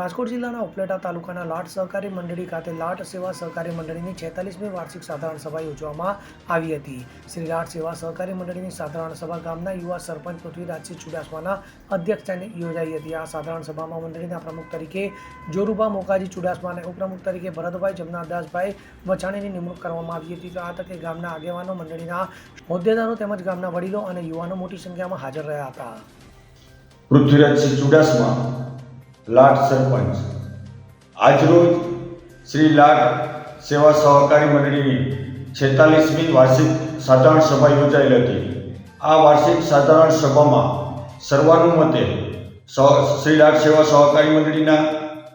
રાજકોટ જિલ્લાના ઉપલેટા તાલુકાના લાટ સહકારી મંડળી ખાતે લાટ સેવા સહકારી મંડળીની છેતાલીસમી વાર્ષિક સાધારણ સભા યોજવામાં આવી હતી. શ્રી લાટ સેવા સહકારી મંડળીની સાધારણ સભા ગામના યુવા સરપંચ પૃથ્વીરાજસિંહ ચુડાસમાના અધ્યક્ષસ્થાને યોજાઈ હતી. આ સાધારણ સભામાં મંડળીના પ્રમુખ તરીકે જોરુબા મોકાજી ચુડાસમા અને ઉપપ્રમુખ તરીકે ભરતભાઈ જમનાદાસભાઈ વછાણીની નિમણૂક કરવામાં આવી હતી. તો આ તકે ગામના આગેવાનો મંડળીના હોદ્દેદારો તેમજ ગામના વડીલો અને યુવાનો મોટી સંખ્યામાં હાજર રહ્યા હતા. પૃથ્વીરાજસિંહ ચુડાસમા લાટ સરપંચ. આજરોજ શ્રી લાટ સેવા સહકારી મંડળીની છેતાલીસમી વાર્ષિક સાધારણ સભા યોજાયેલ હતી. આ વાર્ષિક સાધારણ સભામાં સર્વાનુમતે શ્રી લાટ સેવા સહકારી મંડળીના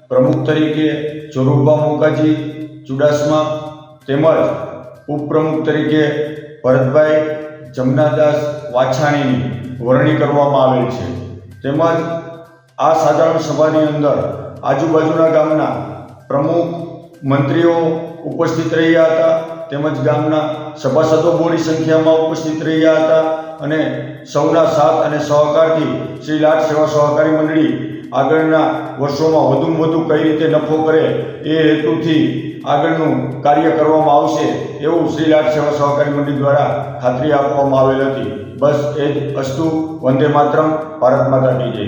પ્રમુખ તરીકે ચોરુબા મોકાજી ચુડાસમા તેમજ ઉપપ્રમુખ તરીકે ભરતભાઈ જમનાદાસ વાછાણીની વરણી કરવામાં આવેલ છે. તેમજ આ સાધારણ સભાની અંદર આજુબાજુના ગામના પ્રમુખ મંત્રીઓ ઉપસ્થિત રહ્યા હતા, તેમજ ગામના સભાસદો મોટી સંખ્યામાં ઉપસ્થિત રહ્યા હતા અને સૌના સાથ અને સહકારથી શ્રી લાટ સેવા સહકારી મંડળી આગળના વર્ષોમાં વધુમાં વધુ કઈ રીતે નફો કરે એ હેતુથી આગળનું કાર્ય કરવામાં આવશે એવું શ્રી લાટ સેવા સહકારી મંડળી દ્વારા ખાતરી આપવામાં આવેલ હતી. બસ એ જ અસ્તુ. વંદે માતરમ. ભારત માતા કી જય.